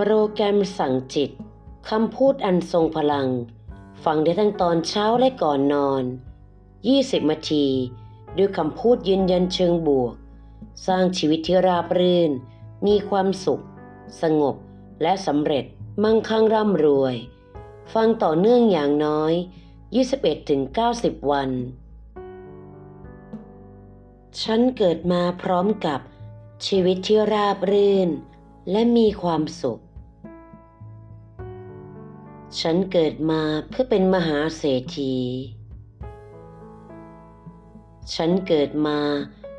โปรแกรมสั่งจิต คำพูดอันทรงพลัง ฟังได้ทั้งตอนเช้าและก่อนนอน 20นาที ด้วยคำพูดยืนยันเชิงบวก สร้างชีวิตที่ราบรื่น มีความสุข สงบ และสำเร็จมั่งคั่งร่ำรวย ฟังต่อเนื่องอย่างน้อย 21-90 วัน ฉันเกิดมาพร้อมกับชีวิตที่ราบรื่น และมีความสุข ฉันเกิดมาเพื่อเป็นมหาเศรษฐี ฉันเกิดมา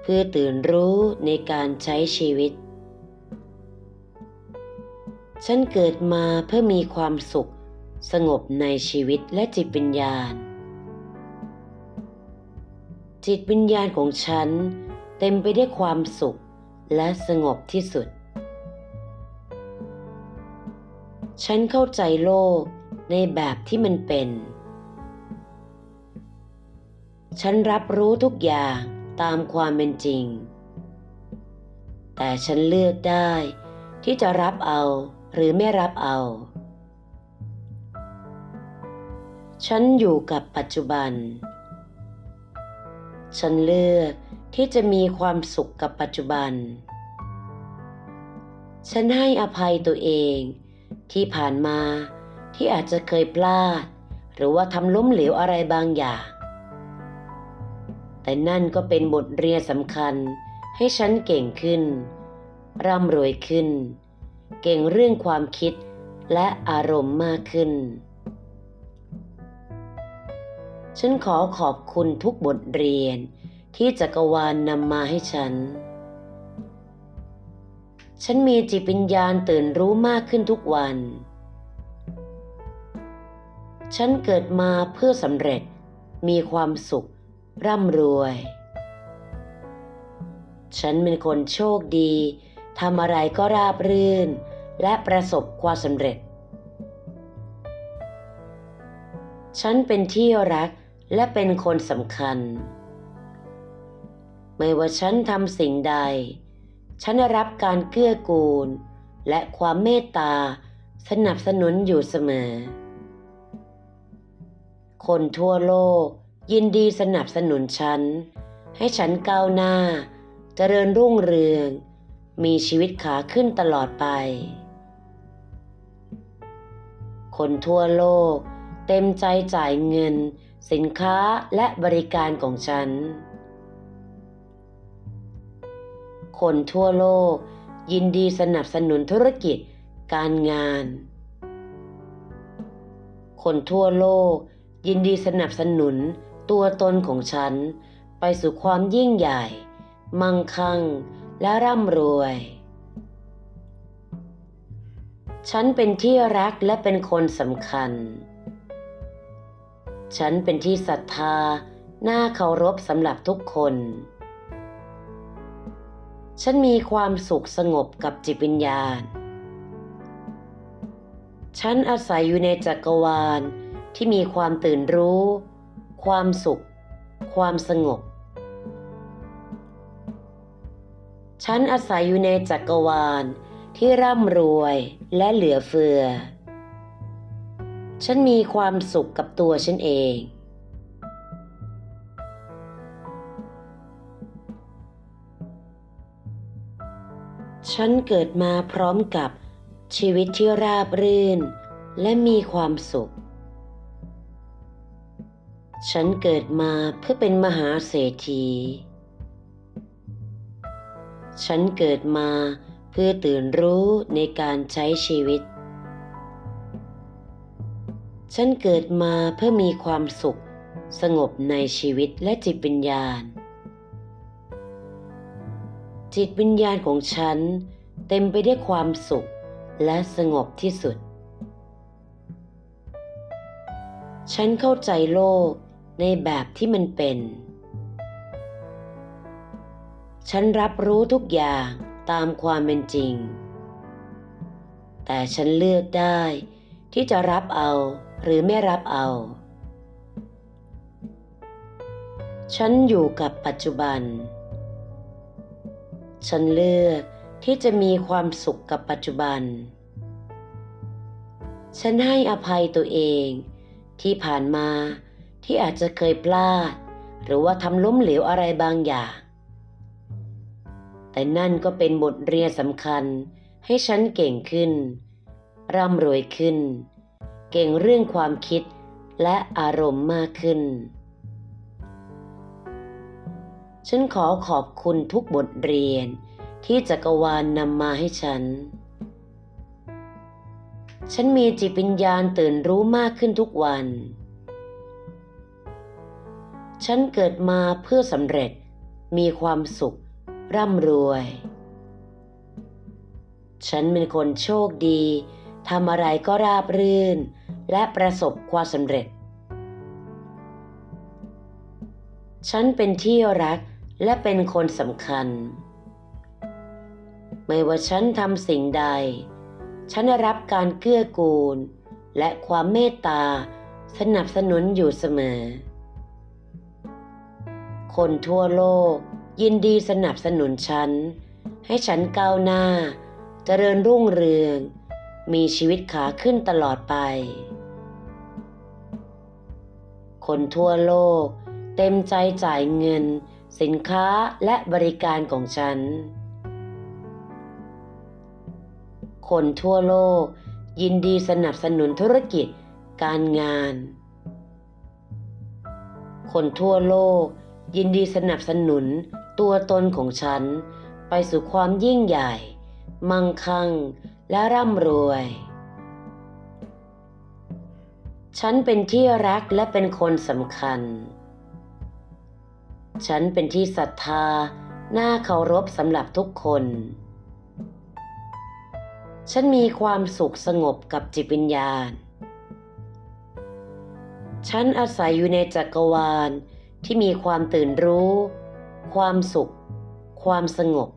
เพื่อตื่นรู้ในการใช้ชีวิต ฉันเกิดมาเพื่อมีความสุข สงบในชีวิตและจิตวิญญาณ จิตวิญญาณของฉันเต็มไปด้วยความสุขและสงบที่สุด ฉันเข้าใจโลก ในแบบที่มันเป็น ฉันรับรู้ทุกอย่างตามความเป็นจริง แต่ฉันเลือกได้ที่จะรับเอาหรือไม่รับเอา ฉันอยู่กับปัจจุบัน ฉันเลือกที่จะมีความสุขกับปัจจุบัน ฉันให้อภัยตัวเองที่ผ่านมา ที่อาจจะเคยพลาด หรือว่าทำล้มเหลวอะไรบางอย่าง แต่นั่นก็เป็นบทเรียนสำคัญให้ฉันเก่งขึ้น ร่ำรวยขึ้น เก่งเรื่องความคิดและอารมณ์มากขึ้น ฉันขอขอบคุณทุกบทเรียนที่จักรวาลนำมาให้ฉัน ฉันมีจิตวิญญาณตื่นรู้มากขึ้นทุกวัน ฉันเกิดมาเพื่อสำเร็จ มีความสุข ร่ำรวย ฉันเป็นคนโชคดีทำอะไรก็ราบรื่น และประสบความสำเร็จ ฉันเป็นที่รักและเป็นคนสำคัญ ไม่ว่าฉันทำสิ่งใด ฉันได้รับการเกื้อกูล และความเมตตาสนับสนุนอยู่เสมอ คนทั่วโลก ยินดีสนับสนุนฉัน ให้ฉันก้าวหน้า เจริญรุ่งเรือง มีชีวิตขาขึ้นตลอดไป คนทั่วโลก เต็มใจจ่ายเงิน สินค้าและบริการของฉัน คนทั่วโลก ยินดีสนับสนุนธุรกิจการงาน คนทั่วโลก ยินดีสนับสนุนตัวตนของฉัน ไปสู่ความยิ่งใหญ่ มั่งคั่ง และร่ำรวย ฉันเป็นที่รักและเป็นคนสำคัญ ฉันเป็นที่ศรัทธา น่าเคารพสำหรับทุกคน ฉันมีความสุขสงบกับจิตวิญญาณ ฉันอาศัยอยู่ในจักรวาล ที่มีความตื่นรู้ ความสุข ความสงบ ฉันอาศัยอยู่ในจักรวาลที่ร่ำรวยและเหลือเฟือ ฉันมีความสุขกับตัวฉันเอง ฉันเกิดมาพร้อมกับชีวิตที่ราบรื่น และมีความสุข ฉันเกิดมาเพื่อเป็นมหาเศรษฐี ฉันเกิดมาเพื่อตื่นรู้ในการใช้ชีวิต ฉันเกิดมาเพื่อมีความสุข สงบในชีวิตและจิตวิญญาณ จิตวิญญาณของฉันเต็มไปด้วยความสุขและสงบที่สุด ฉันเข้าใจโลก ในแบบที่มันเป็น ฉันรับรู้ทุกอย่างตามความเป็นจริง แต่ฉันเลือกได้ที่จะรับเอาหรือไม่รับเอา ฉันอยู่กับปัจจุบัน ฉันเลือกที่จะมีความสุขกับปัจจุบัน ฉันให้อภัยตัวเองที่ผ่านมา ที่อาจจะเคยพลาด หรือว่าทำล้มเหลวอะไรบางอย่าง แต่นั่นก็เป็นบทเรียนสำคัญให้ฉันเก่งขึ้น ร่ำรวยขึ้น เก่งเรื่องความคิดและอารมณ์มากขึ้น ฉันขอขอบคุณทุกบทเรียนที่จักรวาลนำมาให้ฉัน ฉันมีจิตวิญญาณตื่นรู้มากขึ้นทุกวัน ฉันเกิดมาเพื่อสำเร็จ มีความสุข ร่ำรวย ฉันเป็นคนโชคดีทำอะไรก็ราบรื่น และประสบความสำเร็จ ฉันเป็นที่รักและเป็นคนสำคัญ ไม่ว่าฉันทำสิ่งใด ฉันได้รับการเกื้อกูล และความเมตตาสนับสนุนอยู่เสมอ คนทั่วโลกยินดีสนับสนุนฉัน ให้ฉันก้าวหน้า เจริญรุ่งเรือง มีชีวิตขาขึ้นตลอดไป คนทั่วโลกเต็มใจจ่ายเงิน สินค้าและบริการของฉัน คนทั่วโลกยินดีสนับสนุนธุรกิจการงาน คนทั่วโลก ยินดีสนับสนุนตัวตนของฉัน ไปสู่ความยิ่งใหญ่ มั่งคั่ง และร่ำรวย ฉันเป็นที่รักและเป็นคนสำคัญ ฉันเป็นที่ศรัทธา น่าเคารพสำหรับทุกคน ฉันมีความสุขสงบกับจิตวิญญาณ ฉันอาศัยอยู่ในจักรวาล ที่มีความตื่นรู้ ความสุข ความสงบ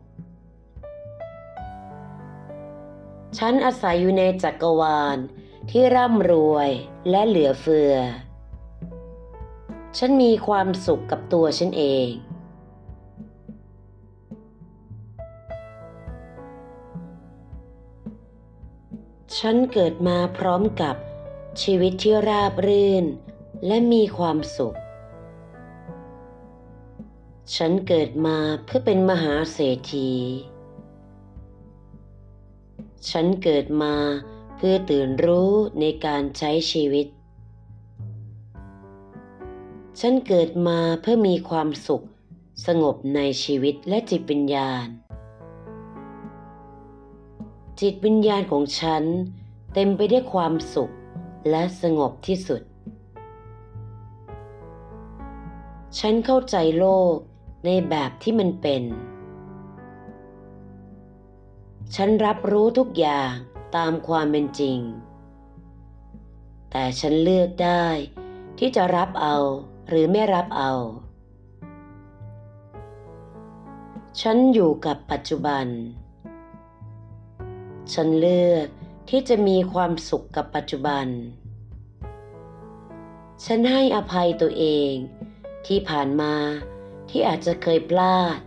ฉันอาศัยอยู่ในจักรวาลที่ร่ำรวยและเหลือเฟือ ฉันมีความสุขกับตัวฉันเอง ฉันเกิดมาพร้อมกับชีวิตที่ราบรื่นและมีความสุข ฉันเกิดมาเพื่อเป็นมหาเศรษฐี ฉันเกิดมาเพื่อตื่นรู้ในการใช้ชีวิต ฉันเกิดมาเพื่อมีความสุข สงบในชีวิตและจิตวิญญาณ จิตวิญญาณของฉันเต็มไปด้วยความสุขและสงบที่สุด ฉันเข้าใจโลก ในแบบที่มันเป็น ฉันรับรู้ทุกอย่างตามความเป็นจริง แต่ฉันเลือกได้ที่จะรับเอาหรือไม่รับเอา ฉันอยู่กับปัจจุบัน ฉันเลือกที่จะมีความสุขกับปัจจุบัน ฉันให้อภัยตัวเองที่ผ่านมา ที่อาจจะเคยพลาด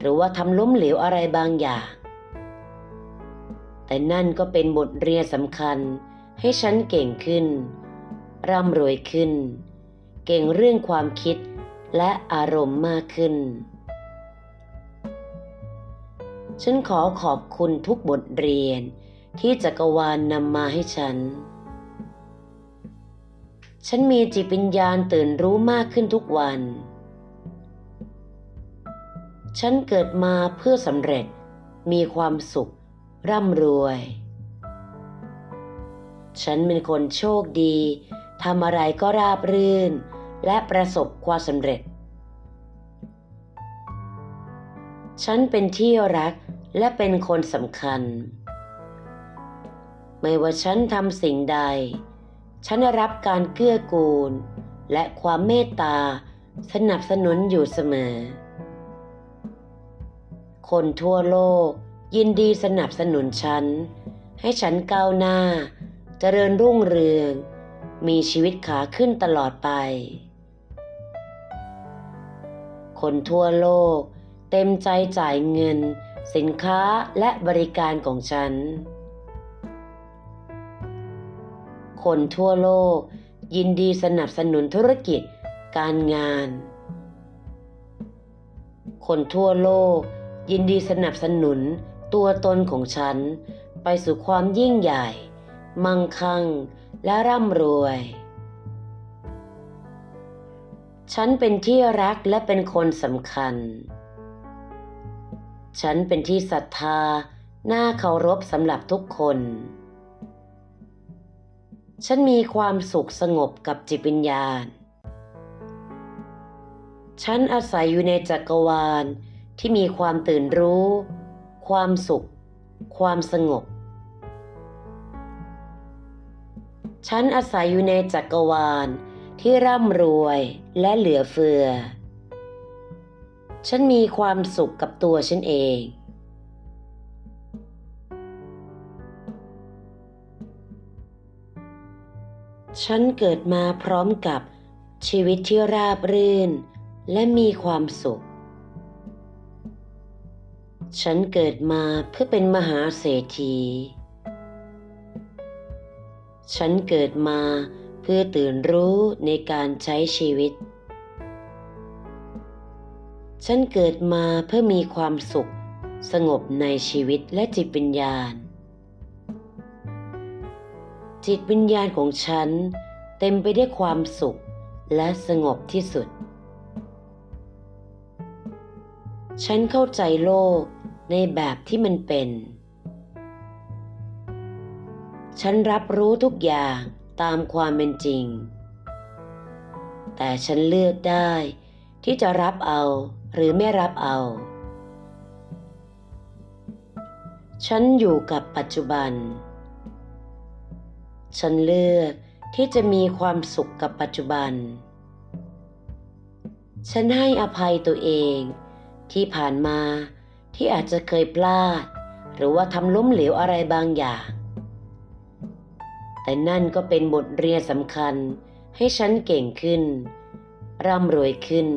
หรือว่าทำล้มเหลวอะไรบางอย่าง แต่นั่นก็เป็นบทเรียนสำคัญให้ฉันเก่งขึ้น ร่ำรวยขึ้น เก่งเรื่องความคิดและอารมณ์มากขึ้น ฉันขอขอบคุณทุกบทเรียนที่จักรวาลนำมาให้ฉัน ฉันมีจิตวิญญาณตื่นรู้มากขึ้นทุกวัน ฉันเกิดมาเพื่อสำเร็จ มีความสุข ร่ำรวย ฉันเป็นคนโชคดีทำอะไรก็ราบรื่น และประสบความสำเร็จ ฉันเป็นที่รักและเป็นคนสำคัญ ไม่ว่าฉันทำสิ่งใด ฉันได้รับการเกื้อกูล และความเมตตาสนับสนุนอยู่เสมอ คนทั่วโลก ยินดีสนับสนุนฉัน ให้ฉันก้าวหน้า เจริญรุ่งเรือง มีชีวิตขาขึ้นตลอดไป คนทั่วโลก เต็มใจจ่ายเงิน สินค้าและบริการของฉัน คนทั่วโลก ยินดีสนับสนุนธุรกิจการงาน คนทั่วโลก ยินดีสนับสนุนตัวตนของฉัน ไปสู่ความยิ่งใหญ่ มั่งคั่ง และร่ำรวย ฉันเป็นที่รักและเป็นคนสำคัญ ฉันเป็นที่ศรัทธา น่าเคารพสำหรับทุกคน ฉันมีความสุขสงบกับจิตวิญญาณ ฉันอาศัยอยู่ในจักรวาล ที่มีความตื่นรู้ ความสุข ความสงบ ฉันอาศัยอยู่ในจักรวาลที่ร่ำรวยและเหลือเฟือ ฉันมีความสุขกับตัวฉันเอง ฉันเกิดมาพร้อมกับชีวิตที่ราบรื่น และมีความสุข ฉันเกิดมาเพื่อเป็นมหาเศรษฐี ฉันเกิดมาเพื่อตื่นรู้ในการใช้ชีวิต ฉันเกิดมาเพื่อมีความสุข สงบในชีวิตและจิตวิญญาณ จิตวิญญาณของฉันเต็มไปด้วยความสุขและสงบที่สุด ฉันเข้าใจโลก ในแบบที่มันเป็น ฉันรับรู้ทุกอย่างตามความเป็นจริง แต่ฉันเลือกได้ที่จะรับเอาหรือไม่รับเอา ฉันอยู่กับปัจจุบัน ฉันเลือกที่จะมีความสุขกับปัจจุบัน ฉันให้อภัยตัวเองที่ผ่านมา ที่อาจจะเคยพลาด หรือว่าทำล้มเหลวอะไรบางอย่าง แต่นั่นก็เป็นบทเรียนสำคัญให้ฉันเก่งขึ้น ร่ำรวยขึ้น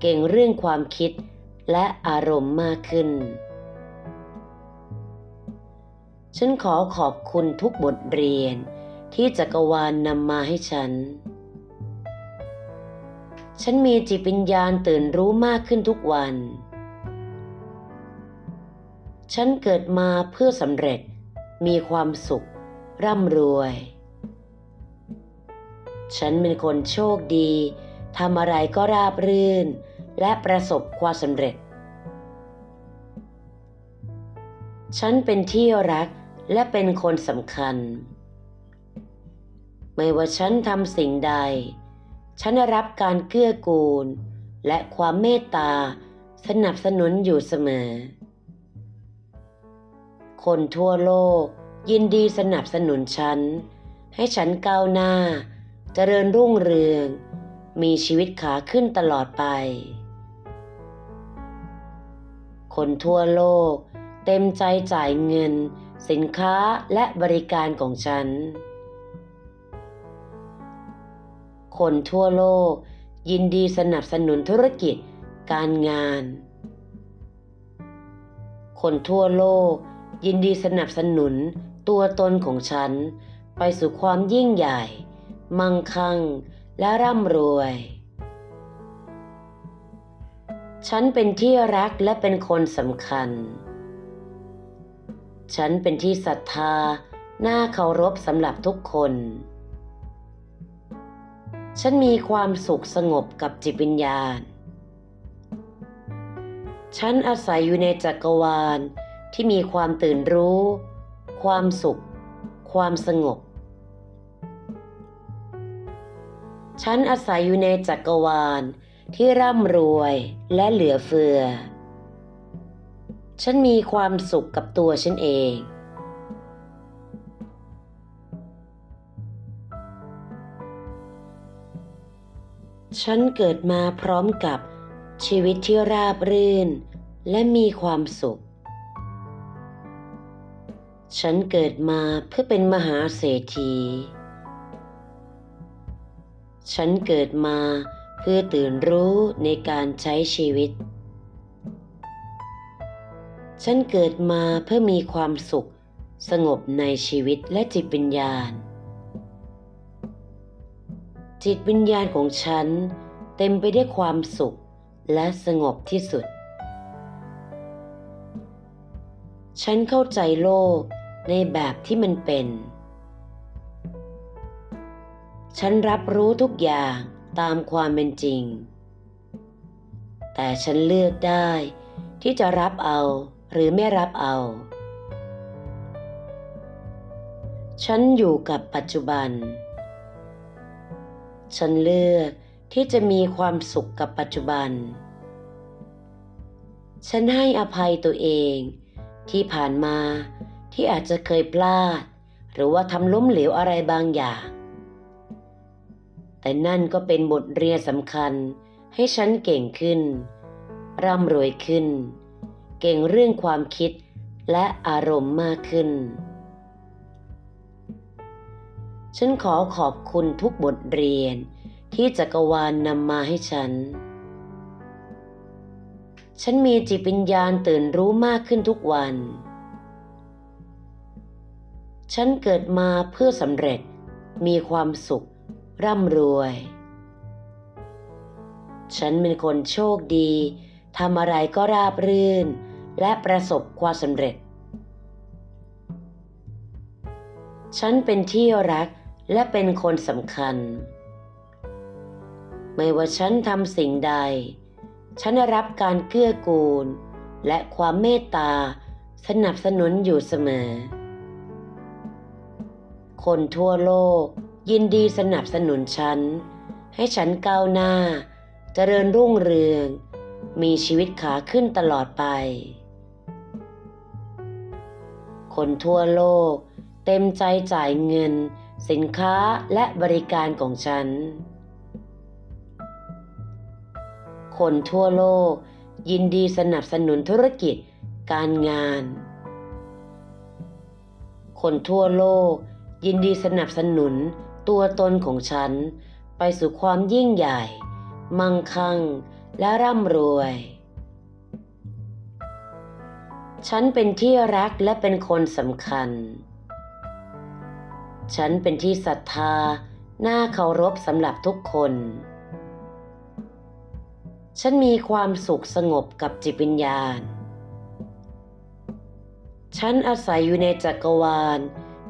เก่งเรื่องความคิดและอารมณ์มากขึ้น ฉันขอขอบคุณทุกบทเรียนที่จักรวาลนนำมาให้ฉัน ฉันมีจิตวิญญาณตื่นรู้มากขึ้นทุกวัน ฉันเกิดมาเพื่อสำเร็จ มีความสุข ร่ำรวย ฉันเป็นคนโชคดีทำอะไรก็ราบรื่น และประสบความสำเร็จ ฉันเป็นที่รักและเป็นคนสำคัญ ไม่ว่าฉันทำสิ่งใด ฉันรับการเกื้อกูล และความเมตตาสนับสนุนอยู่เสมอ คนทั่วโลก ยินดีสนับสนุนฉัน ให้ฉันก้าวหน้าเจริญรุ่งเรือง มีชีวิตขาขึ้นตลอดไป คนทั่วโลก เต็มใจจ่ายเงิน สินค้าและบริการของฉัน คนทั่วโลก ยินดีสนับสนุนธุรกิจการงาน คนทั่วโลก ยินดีสนับสนุนตัวตนของฉัน ไปสู่ความยิ่งใหญ่ มั่งคั่ง และร่ำรวย ฉันเป็นที่รักและเป็นคนสำคัญ ฉันเป็นที่ศรัทธา น่าเคารพสำหรับทุกคน ฉันมีความสุขสงบกับจิตวิญญาณ ฉันอาศัยอยู่ในจักรวาล ที่มีความตื่นรู้ ความสุข ความสงบ ฉันอาศัยอยู่ในจักรวาลที่ร่ำรวยและเหลือเฟือ ฉันมีความสุขกับตัวฉันเอง ฉันเกิดมาพร้อมกับชีวิตที่ราบรื่น และมีความสุข ฉันเกิดมาเพื่อเป็นมหาเศรษฐี ฉันเกิดมาเพื่อตื่นรู้ในการใช้ชีวิต ฉันเกิดมาเพื่อมีความสุข สงบในชีวิตและจิตวิญญาณ จิตวิญญาณของฉันเต็มไปด้วยความสุขและสงบที่สุด ฉันเข้าใจโลก ในแบบที่มันเป็น ฉันรับรู้ทุกอย่างตามความเป็นจริง แต่ฉันเลือกได้ที่จะรับเอาหรือไม่รับเอา ฉันอยู่กับปัจจุบัน ฉันเลือกที่จะมีความสุขกับปัจจุบัน ฉันให้อภัยตัวเองที่ผ่านมา ที่อาจจะเคยพลาด หรือว่าทำล้มเหลวอะไรบางอย่าง แต่นั่นก็เป็นบทเรียนสำคัญให้ฉันเก่งขึ้น ร่ำรวยขึ้น เก่งเรื่องความคิดและอารมณ์มากขึ้น ฉันขอขอบคุณทุกบทเรียนที่จักรวาลนนำมาให้ฉัน ฉันมีจิตวิญญาณตื่นรู้มากขึ้นทุกวัน ฉันเกิดมาเพื่อสำเร็จ มีความสุข ร่ำรวย ฉันเป็นคนโชคดีทำอะไรก็ราบรื่น และประสบความสำเร็จ ฉันเป็นที่รักและเป็นคนสำคัญ ไม่ว่าฉันทำสิ่งใด ฉันได้รับการเกื้อกูล และความเมตตาสนับสนุนอยู่เสมอ คนทั่วโลก ยินดีสนับสนุนฉัน ให้ฉันก้าวหน้าเจริญรุ่งเรือง มีชีวิตขาขึ้นตลอดไป คนทั่วโลก เต็มใจจ่ายเงิน สินค้าและบริการของฉัน คนทั่วโลก ยินดีสนับสนุนธุรกิจการงานคนทั่วโลก ยินดีสนับสนุนตัวตนของฉัน ไปสู่ความยิ่งใหญ่ มั่งคั่ง และร่ำรวย ฉันเป็นที่รักและเป็นคนสำคัญ ฉันเป็นที่ศรัทธา น่าเคารพสำหรับทุกคน ฉันมีความสุขสงบกับจิตวิญญาณ ฉันอาศัยอยู่ในจักรวาล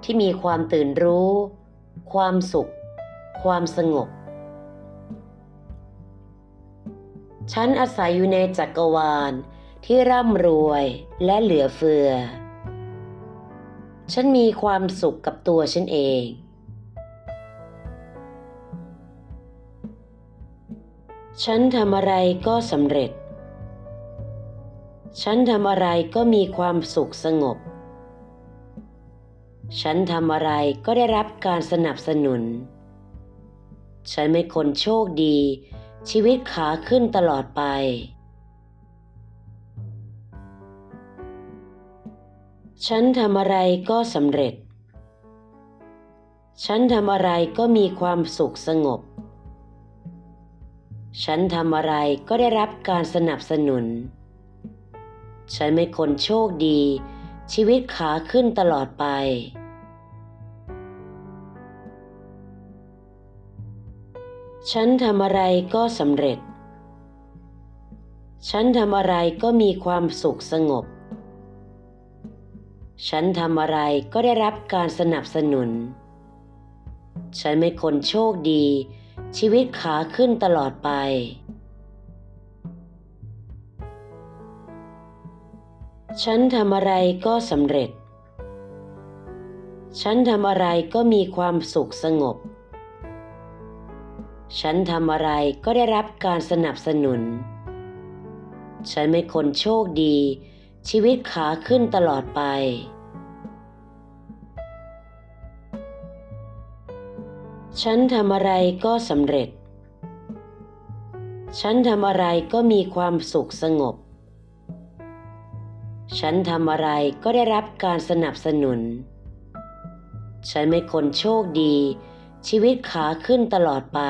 ที่มีความตื่นรู้ ความสุข ความสงบ ฉันอาศัยอยู่ในจักรวาลที่ร่ำรวยและเหลือเฟือ ฉันมีความสุขกับตัวฉันเอง ฉันทำอะไรก็สำเร็จ ฉันทำอะไรก็มีความสุขสงบ ฉันทำอะไรก็ได้รับการสนับสนุน ฉันเป็นคนโชคดี ชีวิตขาขึ้นตลอดไป ฉันทำอะไรก็สำเร็จ ฉันทำอะไรก็มีความสุขสงบ ฉันทำอะไรก็ได้รับการสนับสนุน ฉันเป็นคนโชคดีชีวิตขาขึ้นตลอดไป ฉันทำอะไรก็สำเร็จ ฉันทำอะไรก็มีความสุขสงบ ฉันทำอะไรก็ได้รับการสนับสนุน ฉันเป็นคนโชคดี ชีวิตขาขึ้นตลอดไป ฉันทำอะไรก็สำเร็จ ฉันทำอะไรก็มีความสุขสงบ ฉันทำอะไรก็ได้รับการสนับสนุน ฉันเป็นคนโชคดี ชีวิตขาขึ้นตลอดไป ฉันทำอะไรก็สำเร็จ ฉันทำอะไรก็มีความสุขสงบ ฉันทำอะไรก็ได้รับการสนับสนุน ฉันเป็นคนโชคดี ชีวิตขาขึ้นตลอดไป